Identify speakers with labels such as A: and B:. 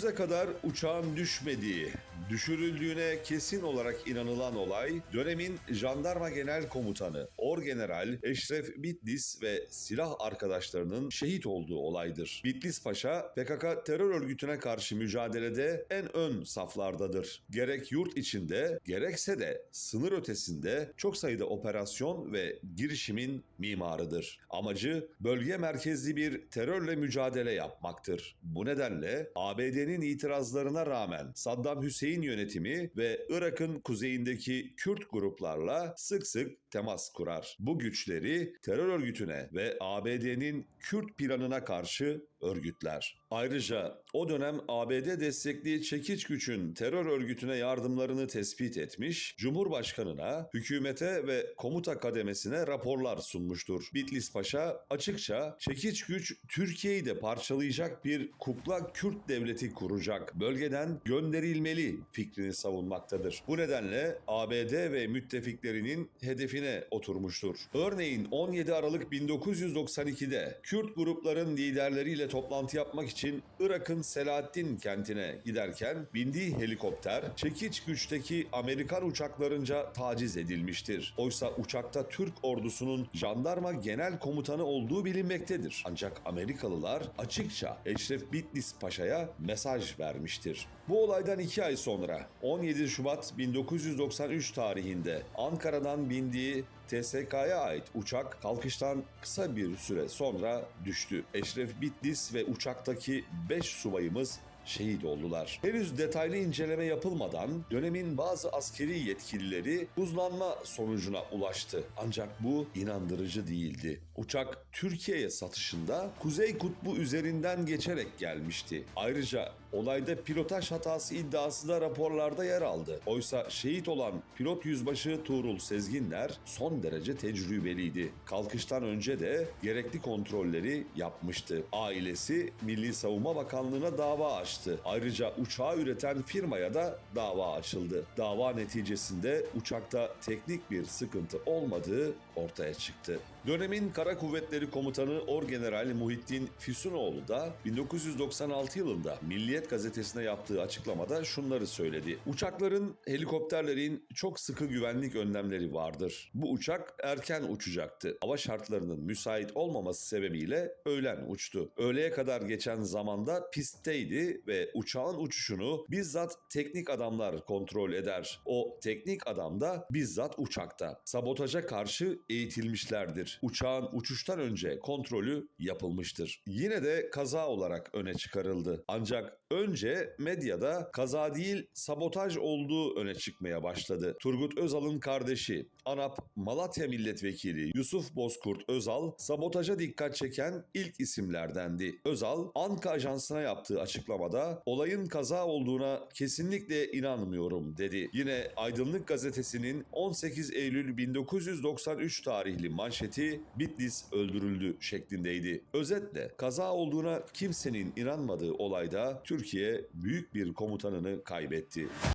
A: Bize kadar uçağın düşmediği, düşürüldüğüne kesin olarak inanılan olay, dönemin Jandarma Genel Komutanı Orgeneral Eşref Bitlis ve silah arkadaşlarının şehit olduğu olaydır. Bitlis Paşa, PKK terör örgütüne karşı mücadelede en ön saflardadır. Gerek yurt içinde, gerekse de sınır ötesinde çok sayıda operasyon ve girişimin mimarıdır. Amacı bölge merkezli bir terörle mücadele yapmaktır. Bu nedenle ABD'nin itirazlarına rağmen Saddam Hüseyin yönetimi ve Irak'ın kuzeyindeki Kürt gruplarla sık sık temas kurar. Bu güçleri terör örgütüne ve ABD'nin Kürt planına karşı örgütler. Ayrıca o dönem ABD destekli çekiç güçün terör örgütüne yardımlarını tespit etmiş, Cumhurbaşkanına, hükümete ve komuta kademesine raporlar sunmuştur. Bitlis Paşa açıkça çekiç güç Türkiye'yi de parçalayacak bir kukla Kürt devleti kuracak, bölgeden gönderilmeli fikrini savunmaktadır. Bu nedenle ABD ve müttefiklerinin hedefine oturmuştur. Örneğin 17 Aralık 1992'de Kürt grupların liderleriyle toplantı yapmak için Irak'ın Selahaddin kentine giderken bindiği helikopter çekiç güçteki Amerikan uçaklarınca taciz edilmiştir. Oysa uçakta Türk ordusunun jandarma genel komutanı olduğu bilinmektedir. Ancak Amerikalılar açıkça Eşref Bitlis Paşa'ya mesaj vermiştir. Bu olaydan iki ay sonra 17 Şubat 1993 tarihinde Ankara'dan bindiği TSK'ya ait uçak kalkıştan kısa bir süre sonra düştü. Eşref Bitlis ve uçaktaki 5 subayımız şehit oldular. Henüz detaylı inceleme yapılmadan dönemin bazı askeri yetkilileri buzlanma sonucuna ulaştı. Ancak bu inandırıcı değildi. Uçak Türkiye'ye satışında Kuzey Kutbu üzerinden geçerek gelmişti. Ayrıca olayda pilotaj hatası iddiası da raporlarda yer aldı. Oysa şehit olan pilot yüzbaşı Tuğrul Sezginler son derece tecrübeliydi. Kalkıştan önce de gerekli kontrolleri yapmıştı. Ailesi Milli Savunma Bakanlığı'na dava açtı. Ayrıca uçağı üreten firmaya da dava açıldı. Dava neticesinde uçakta teknik bir sıkıntı olmadığı ortaya çıktı. Dönemin Kara Kuvvetleri Komutanı Orgeneral Muhittin Füsunoğlu da 1996 yılında Milliyet gazetesine yaptığı açıklamada şunları söyledi. Uçakların, helikopterlerin çok sıkı güvenlik önlemleri vardır. Bu uçak erken uçacaktı. Hava şartlarının müsait olmaması sebebiyle öğlen uçtu. Öğleye kadar geçen zamanda pistteydi ve uçağın uçuşunu bizzat teknik adamlar kontrol eder. O teknik adam da bizzat uçakta. Sabotaja karşı eğitilmişlerdir. Uçağın uçuştan önce kontrolü yapılmıştır. Yine de kaza olarak öne çıkarıldı. Ancak önce medyada kaza değil sabotaj olduğu öne çıkmaya başladı. Turgut Özal'ın kardeşi ANAP Malatya Milletvekili Yusuf Bozkurt Özal sabotaja dikkat çeken ilk isimlerdendi. Özal Anka Ajansı'na yaptığı açıklamada olayın kaza olduğuna kesinlikle inanmıyorum dedi. Yine Aydınlık Gazetesi'nin 18 Eylül 1993 tarihli manşeti Bitlis öldürüldü şeklindeydi. Özetle kaza olduğuna kimsenin inanmadığı olayda Türkiye büyük bir komutanını kaybetti.